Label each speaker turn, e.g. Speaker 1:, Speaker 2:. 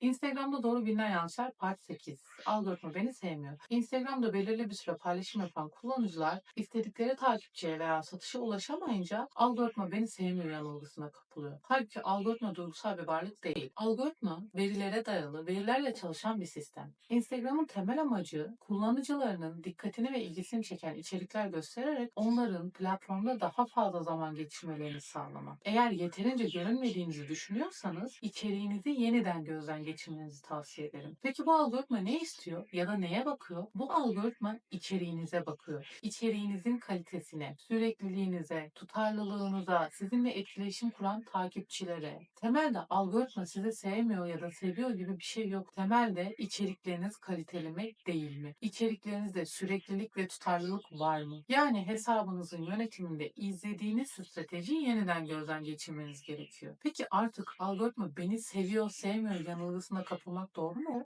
Speaker 1: Instagram'da doğru bilinen yanlışlar part 8. Algoritma beni sevmiyor. Instagram'da belirli bir süre paylaşım yapan kullanıcılar istedikleri takipçiye veya satışa ulaşamayınca algoritma beni sevmiyor yanılgısına kapılıyor. Halbuki algoritma duygusal bir varlık değil. Algoritma verilere dayalı, verilerle çalışan bir sistem. Instagram'ın temel amacı kullanıcılarının dikkatini ve ilgisini çeken içerikler göstererek onların platformda daha fazla zaman geçirmelerini sağlamak. Eğer yeterince görünmediğinizi düşünüyorsanız içeriğinizi yeniden gözden geçirmenizi tavsiye ederim. Peki bu algoritma ne istiyor ya da neye bakıyor? Bu algoritma içeriğinize bakıyor. İçeriğinizin kalitesine, sürekliliğinize, tutarlılığınıza, sizinle etkileşim kuran takipçilere. Temelde algoritma sizi sevmiyor ya da seviyor gibi bir şey yok. Temelde içerikleriniz kaliteli mi değil mi? İçeriklerinizde süreklilik ve tutarlılık var mı? Yani hesabınızın yönetiminde izlediğiniz stratejiyi yeniden gözden geçirmeniz gerekiyor. Peki artık algoritma beni seviyor, sevmiyor yanılgısına kapılmak doğru mu?